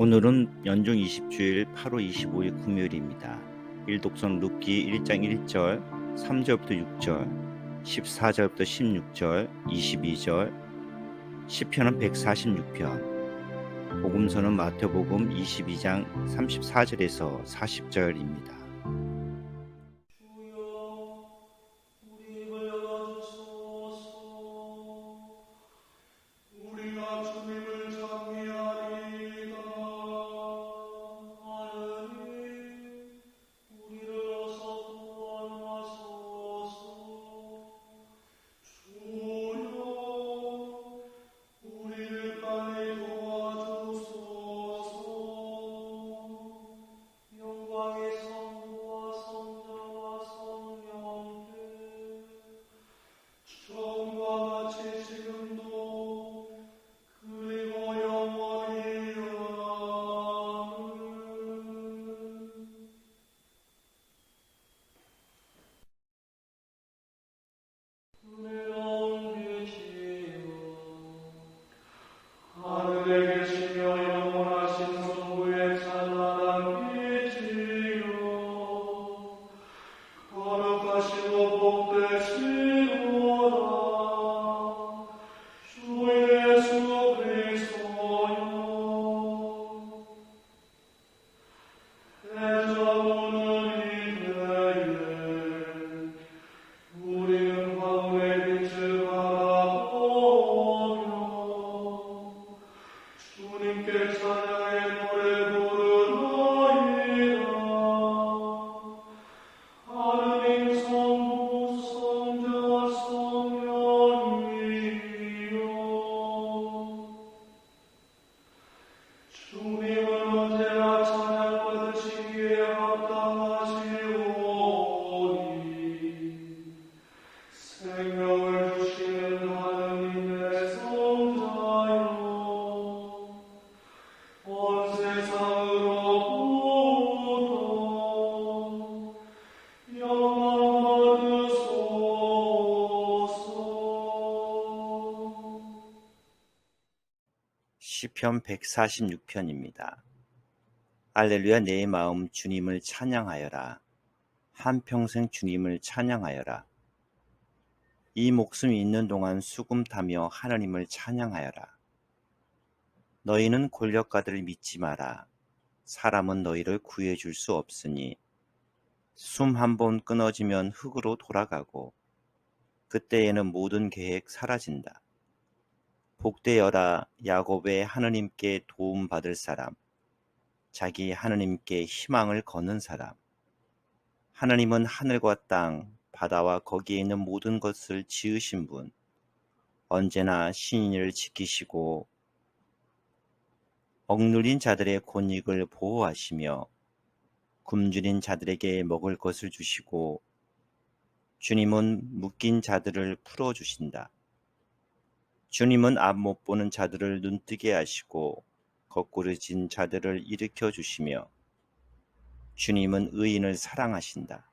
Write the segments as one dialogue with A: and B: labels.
A: 오늘은 연중 20주일 8월 25일 금요일입니다. 일독선 룻기 1장 1절, 3절부터 6절, 14절부터 16절, 22절, 시편은 146편, 복음서는 마태복음 22장 34절에서 40절입니다. 시편 146편입니다. 할렐루야 내 마음 주님을 찬양하여라. 한평생 주님을 찬양하여라. 이 목숨이 있는 동안 수금 타며 하나님을 찬양하여라. 너희는 권력가들을 믿지 마라. 사람은 너희를 구해 줄 수 없으니 숨 한 번 끊어지면 흙으로 돌아가고 그때에는 모든 계획 사라진다. 복되어라 야곱의 하느님께 도움 받을 사람 자기 하느님께 희망을 거는 사람 하느님은 하늘과 땅 바다와 거기에 있는 모든 것을 지으신 분 언제나 신인을 지키시고 억눌린 자들의 권익을 보호하시며 굶주린 자들에게 먹을 것을 주시고 주님은 묶인 자들을 풀어 주신다. 주님은 앞 못 보는 자들을 눈뜨게 하시고 거꾸러진 자들을 일으켜 주시며 주님은 의인을 사랑하신다.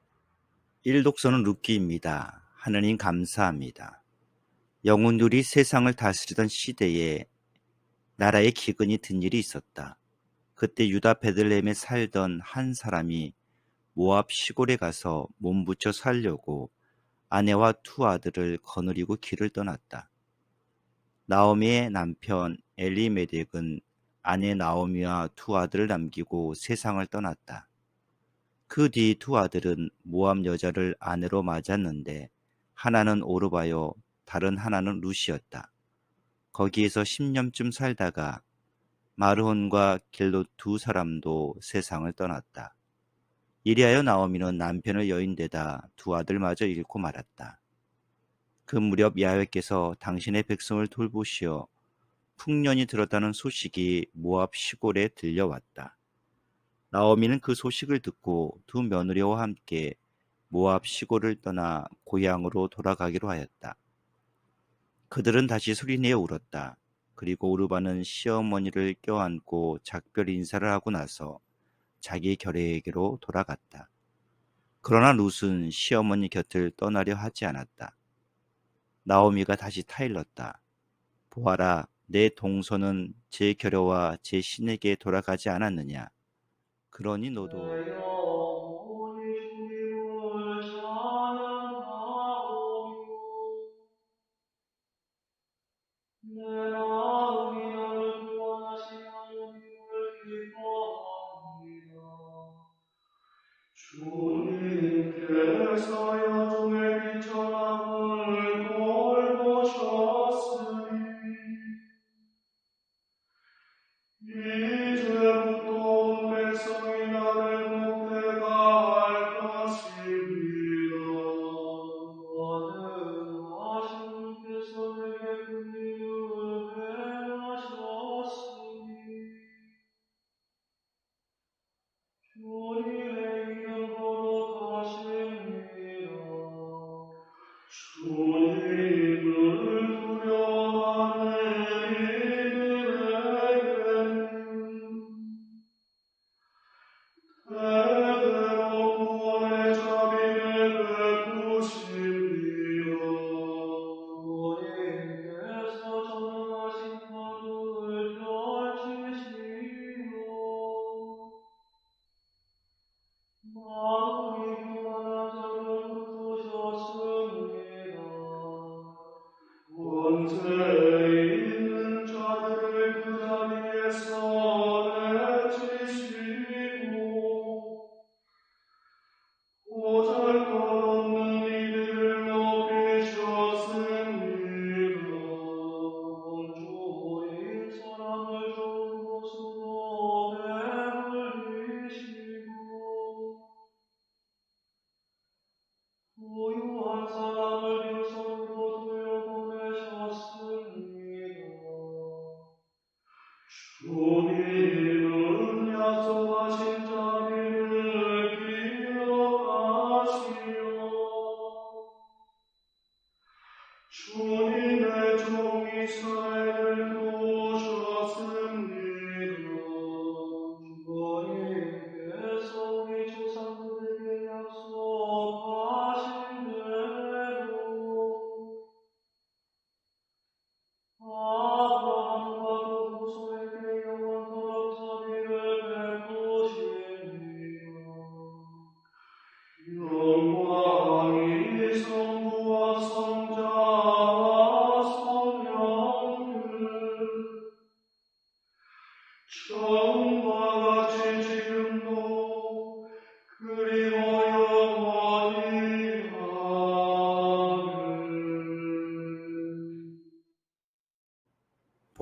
A: 일독서는 룻기입니다. 하느님 감사합니다. 영혼들이 세상을 다스리던 시대에 나라에 기근이 든 일이 있었다. 그때 유다 베들레헴에 살던 한 사람이 모압 시골에 가서 몸부쳐 살려고 아내와 두 아들을 거느리고 길을 떠났다. 나오미의 남편 엘리메덱은 아내 나오미와 두 아들을 남기고 세상을 떠났다. 그 뒤 두 아들은 모압 여자를 아내로 맞았는데 하나는 오르바요 다른 하나는 루시였다. 거기에서 10년쯤 살다가 마르혼과 길롯 두 사람도 세상을 떠났다. 이리하여 나오미는 남편을 여인되다 두 아들마저 잃고 말았다. 그 무렵 야훼께서 당신의 백성을 돌보시어 풍년이 들었다는 소식이 모압 시골에 들려왔다. 나오미는 그 소식을 듣고 두 며느리와 함께 모압 시골을 떠나 고향으로 돌아가기로 하였다. 그들은 다시 소리내어 울었다. 그리고 오르바는 시어머니를 껴안고 작별 인사를 하고 나서 자기 결례에게로 돌아갔다. 그러나 룻은 시어머니 곁을 떠나려 하지 않았다. 나오미가 다시 타일렀다. 보아라, 내 동서는 제 겨려와 제 신에게 돌아가지 않았느냐? 그러니 너도
B: 내 이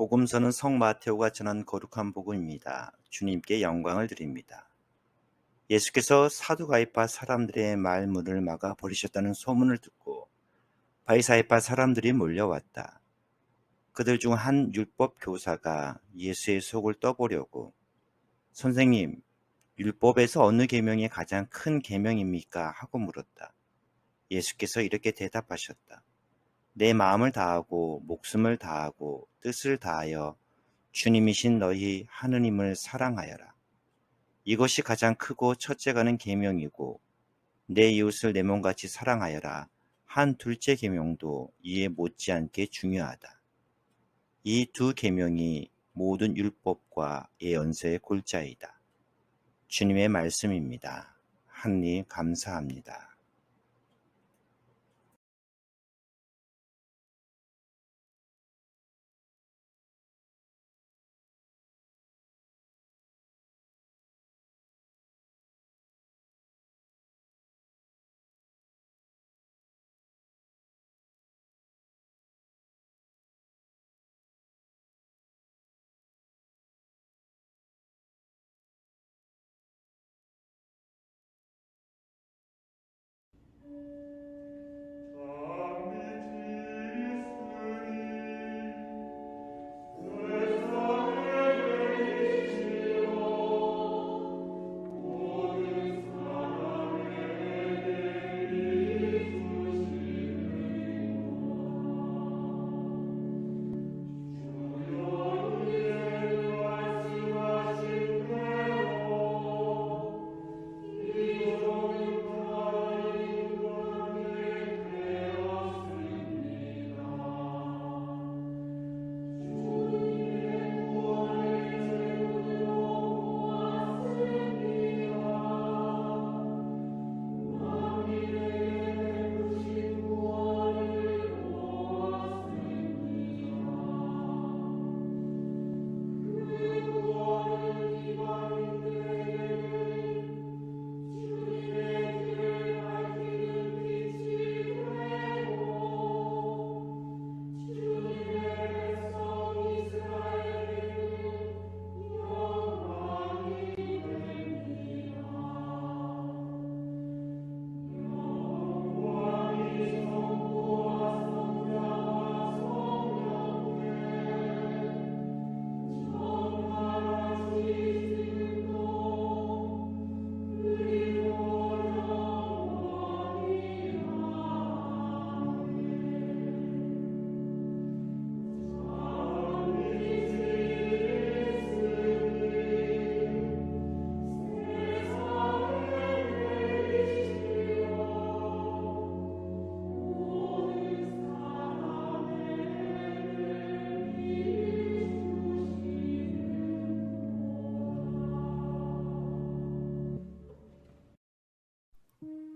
A: 복음서는 성 마테오가 전한 거룩한 복음입니다. 주님께 영광을 드립니다. 예수께서 사두가이파 사람들의 말문을 막아 버리셨다는 소문을 듣고 바이사이파 사람들이 몰려왔다. 그들 중 한 율법 교사가 예수의 속을 떠보려고 선생님, 율법에서 어느 계명이 가장 큰 계명입니까? 하고 물었다. 예수께서 이렇게 대답하셨다. 내 마음을 다하고 목숨을 다하고 뜻을 다하여 주님이신 너희 하느님을 사랑하여라. 이것이 가장 크고 첫째가는 계명이고 내 이웃을 내 몸같이 사랑하여라. 한 둘째 계명도 이에 못지않게 중요하다. 이 두 계명이 모든 율법과 예언서의 골자이다. 주님의 말씀입니다. 하느님 감사합니다.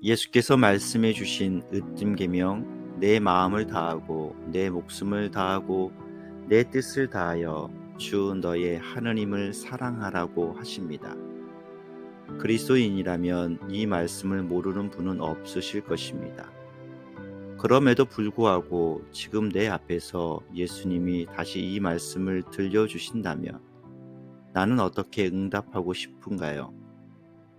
A: 예수께서 말씀해 주신 으뜸 계명 내 마음을 다하고 내 목숨을 다하고 내 뜻을 다하여 주 너의 하느님을 사랑하라고 하십니다. 그리스도인이라면 이 말씀을 모르는 분은 없으실 것입니다. 그럼에도 불구하고 지금 내 앞에서 예수님이 다시 이 말씀을 들려주신다면 나는 어떻게 응답하고 싶은가요?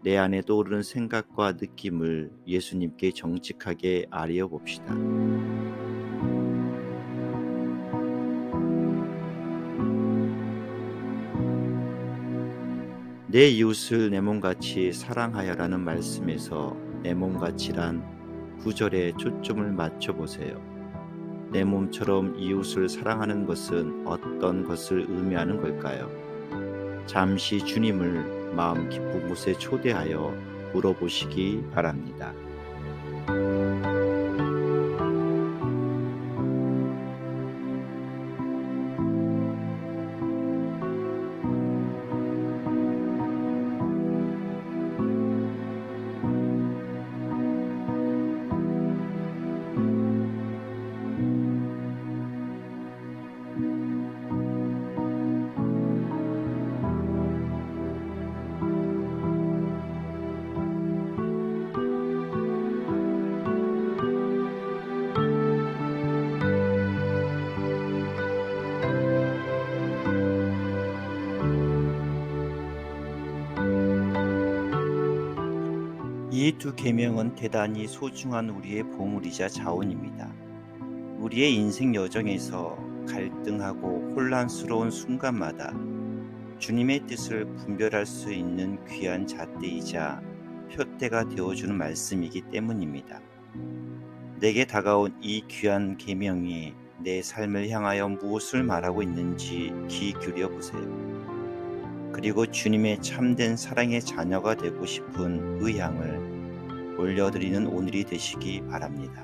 A: 내 안에 떠오르는 생각과 느낌을 예수님께 정직하게 아뢰어 봅시다. 내 이웃을 내 몸같이 사랑하여라는 말씀에서 내 몸같이란 구절에 초점을 맞춰 보세요. 내 몸처럼 이웃을 사랑하는 것은 어떤 것을 의미하는 걸까요? 잠시 주님을 마음 깊은 곳에 초대하여 물어보시기 바랍니다. 이 두 계명은 대단히 소중한 우리의 보물이자 자원입니다. 우리의 인생 여정에서 갈등하고 혼란스러운 순간마다 주님의 뜻을 분별할 수 있는 귀한 잣대이자 표대가 되어주는 말씀이기 때문입니다. 내게 다가온 이 귀한 계명이 내 삶을 향하여 무엇을 말하고 있는지 귀 기울여 보세요. 그리고 주님의 참된 사랑의 자녀가 되고 싶은 의향을 올려드리는 오늘이 되시기 바랍니다.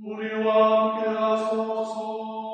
B: Uriuam geras nostrum,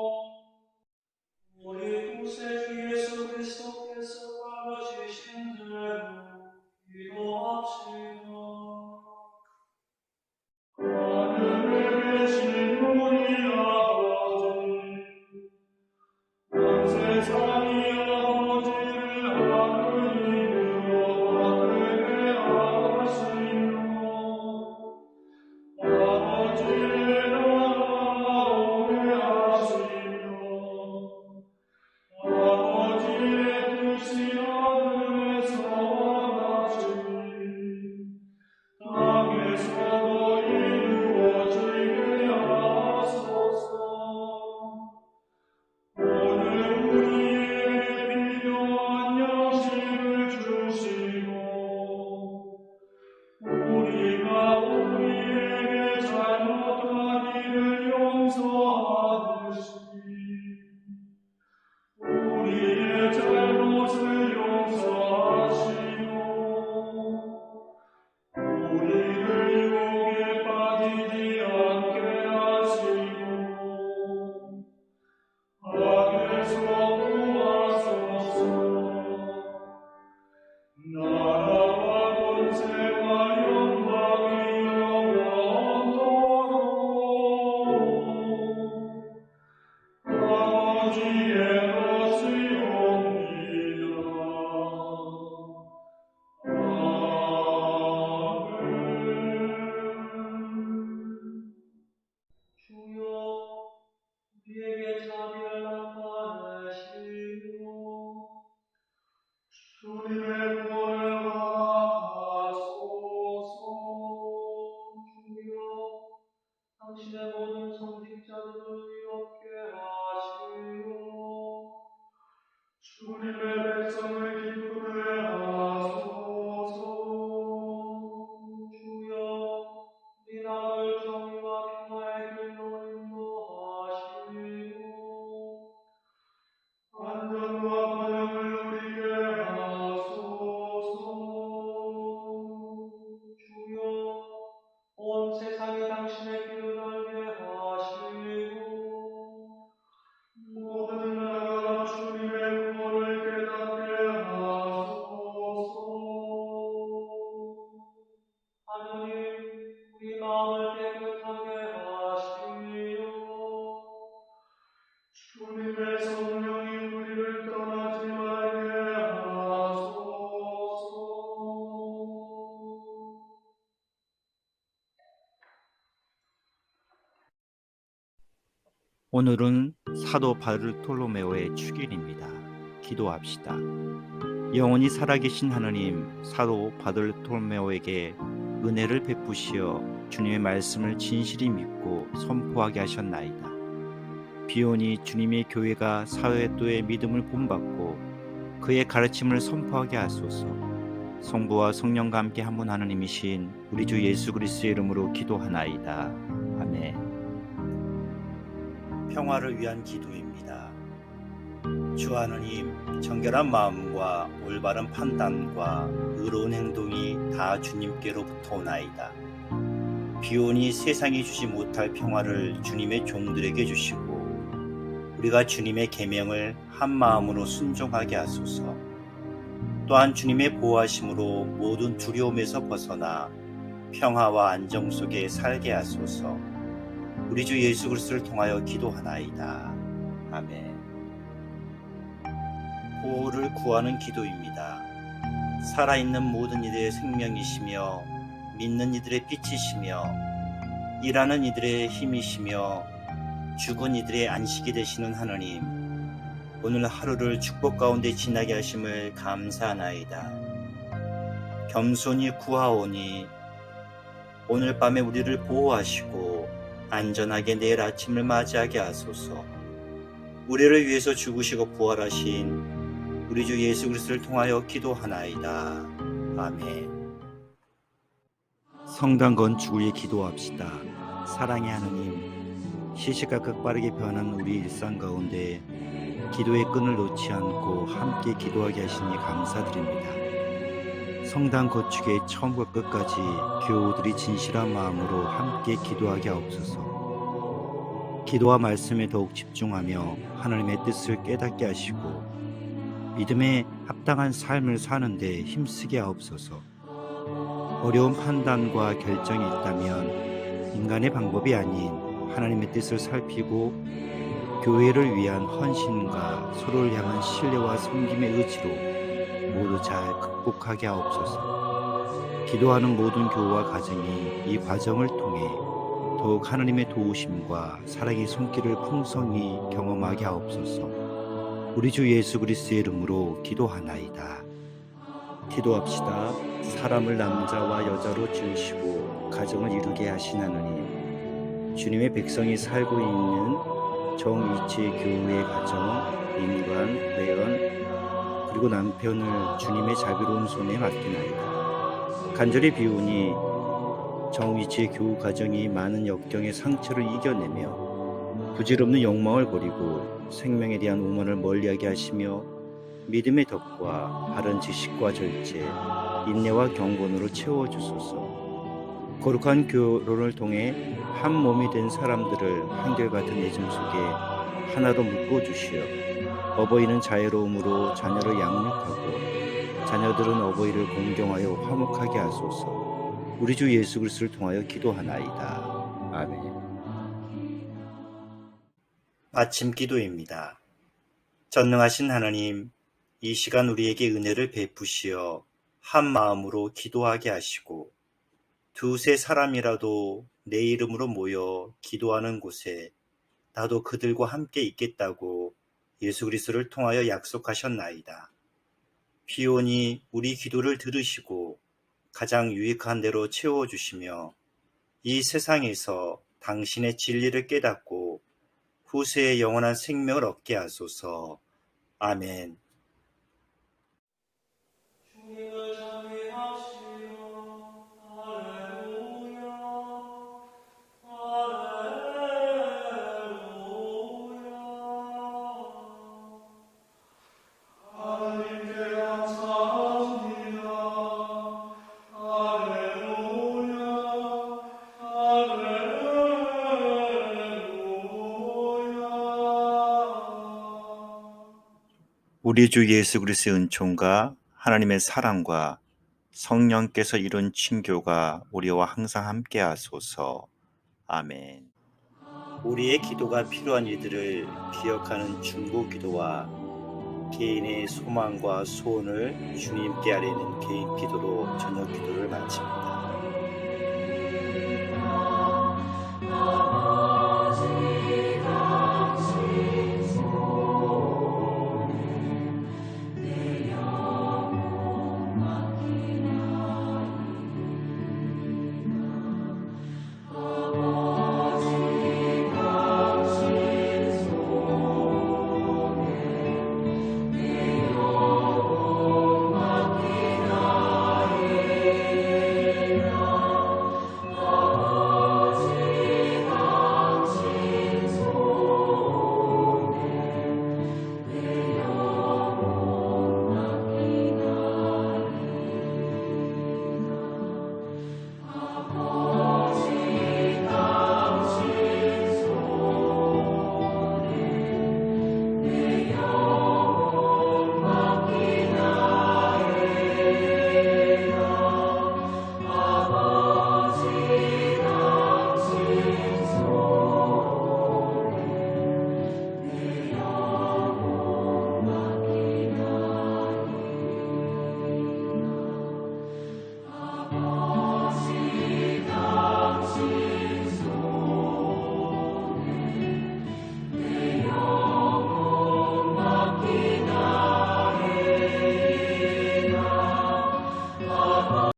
A: 오늘은 사도 바르톨로메오의 축일입니다. 기도합시다. 영원히 살아계신 하느님 사도 바르톨로메오에게 은혜를 베푸시어 주님의 말씀을 진실히 믿고 선포하게 하셨나이다. 비오니 주님의 교회가 사회도의 믿음을 본받고 그의 가르침을 선포하게 하소서. 성부와 성령과 함께 한 분 하느님이신 우리 주 예수 그리스도의 이름으로 기도하나이다. 아멘. 평화를 위한 기도입니다. 주 하느님, 정결한 마음과 올바른 판단과 의로운 행동이 다 주님께로부터 오나이다. 비오니 세상이 주지 못할 평화를 주님의 종들에게 주시고 우리가 주님의 계명을 한 마음으로 순종하게 하소서. 또한 주님의 보호하심으로 모든 두려움에서 벗어나 평화와 안정 속에 살게 하소서. 우리 주 예수 그리스도를 통하여 기도하나이다. 아멘. 보호를 구하는 기도입니다. 살아있는 모든 이들의 생명이시며 믿는 이들의 빛이시며 일하는 이들의 힘이시며 죽은 이들의 안식이 되시는 하나님 오늘 하루를 축복 가운데 지나게 하심을 감사하나이다. 겸손히 구하오니 오늘 밤에 우리를 보호하시고 안전하게 내일 아침을 맞이하게 하소서. 우리를 위해서 죽으시고 부활하신 우리 주 예수 그리스도를 통하여 기도하나이다. 아멘. 성당 건축을 위해 기도합시다. 사랑의 하느님, 시시각각 빠르게 변하는 우리 일상 가운데 기도의 끈을 놓지 않고 함께 기도하게 하시니 감사드립니다. 성당 건축의 처음과 끝까지 교우들이 진실한 마음으로 함께 기도하게 하옵소서. 기도와 말씀에 더욱 집중하며 하나님의 뜻을 깨닫게 하시고 믿음에 합당한 삶을 사는데 힘쓰게 하옵소서. 어려운 판단과 결정이 있다면 인간의 방법이 아닌 하나님의 뜻을 살피고 교회를 위한 헌신과 서로를 향한 신뢰와 섬김의 의지로 모두 잘 극복하게 하옵소서. 기도하는 모든 교우와 가정이 이 과정을 통해 더욱 하나님의 도우심과 사랑의 손길을 풍성히 경험하게 하옵소서. 우리 주 예수 그리스도의 이름으로 기도하나이다. 기도합시다. 사람을 남자와 여자로 지으시고 가정을 이루게 하느님. 주님의 백성이 살고 있는 정위치 교우의 가정, 인간, 매연, 그리고 남편을 주님의 자비로운 손에 맡기나이다. 간절히 비우니 정위치의 교우 가정이 많은 역경의 상처를 이겨내며 부질없는 욕망을 버리고 생명에 대한 오만을 멀리하게 하시며 믿음의 덕과 바른 지식과 절제, 인내와 경건으로 채워주소서. 거룩한 교론을 통해 한 몸이 된 사람들을 한결같은 애정 속에 하나로 묶어 주시어 어버이는 자애로움으로 자녀를 양육하고 자녀들은 어버이를 공경하여 화목하게 하소서 우리 주 예수 그리스도를 통하여 기도하나이다. 아멘 아침 기도입니다. 전능하신 하나님, 이 시간 우리에게 은혜를 베푸시어 한 마음으로 기도하게 하시고 두세 사람이라도 내 이름으로 모여 기도하는 곳에 나도 그들과 함께 있겠다고 예수 그리스도를 통하여 약속하셨나이다. 비오니 우리 기도를 들으시고 가장 유익한 대로 채워주시며 이 세상에서 당신의 진리를 깨닫고 후세의 영원한 생명을 얻게 하소서. 아멘. 우리 주 예수 그리스도의 은총과 하나님의 사랑과 성령께서 이룬 친교가 우리와 항상 함께 하소서. 아멘. 우리의 기도가 필요한 이들을 기억하는 중보 기도와 개인의 소망과 소원을 주님께 아뢰는 개인 기도로 저녁 기도를 마칩니다.